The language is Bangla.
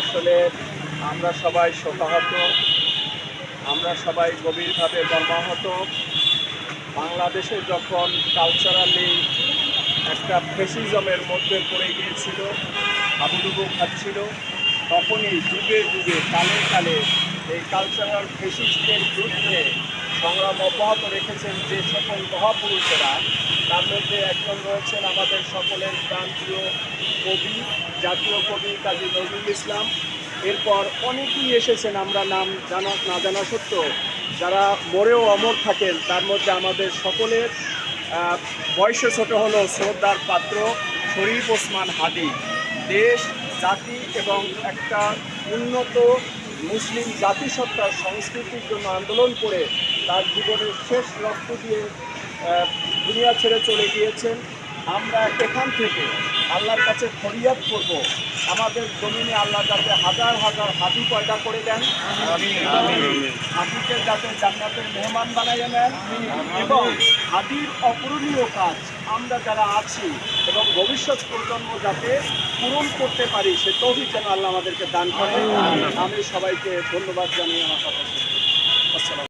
আসলে আমরা সবাই শোকাহত, আমরা সবাই গভীরভাবে মর্মাহত। বাংলাদেশে যখন কালচারালি একটা ফেসিজমের মধ্যে পড়ে গিয়েছিল, হাবুডুবু খাচ্ছিল, তখনই যুগে যুগে, কালে কালে এই কালচারাল ফেসিস্টের বিরুদ্ধে সংগ্রাম অব্যাহত রেখেছেন যে সকল মহাপুরুষেরা তার মধ্যে একজন রয়েছেন আমাদের সকলের প্রান্তীয় কবি, জাতীয় কবি কাজী নজরুল ইসলাম। এরপর অনেকেই এসেছেন, আমরা নাম জানা, না জানা সত্ত্বেও। যারা মরেও অমর থাকেন, তার মধ্যে আমাদের সকলের বয়সে ছোট হলো শ্রদ্ধার পাত্র শরীফ ওসমান হাদি। দেশ, জাতি এবং একটা উন্নত মুসলিম জাতিসত্তার সংস্কৃতির জন্য আন্দোলন করে তার জীবনের শেষ রক্ত দিয়ে দুনিয়া ছেড়ে চলে গিয়েছেন। আমরা এখান থেকে আল্লাহর কাছে ফরিয়াদ করব। আমাদের জমিনে আল্লাহ যাতে হাজার হাজার হাতি পয়দা করে দেন। হাতিকে যাতে জান্নাতের মেহমান বানাইয়ে নেন এবং হাতির অপূরণীয় কাজ আমরা যারা আছি এবং ভবিষ্যৎ প্রজন্ম যাতে পূরণ করতে পারি, সে তৌফিক যেন আল্লাহ আমাদেরকে দান করে আমি সবাইকে ধন্যবাদ জানিয়ে আমার কথা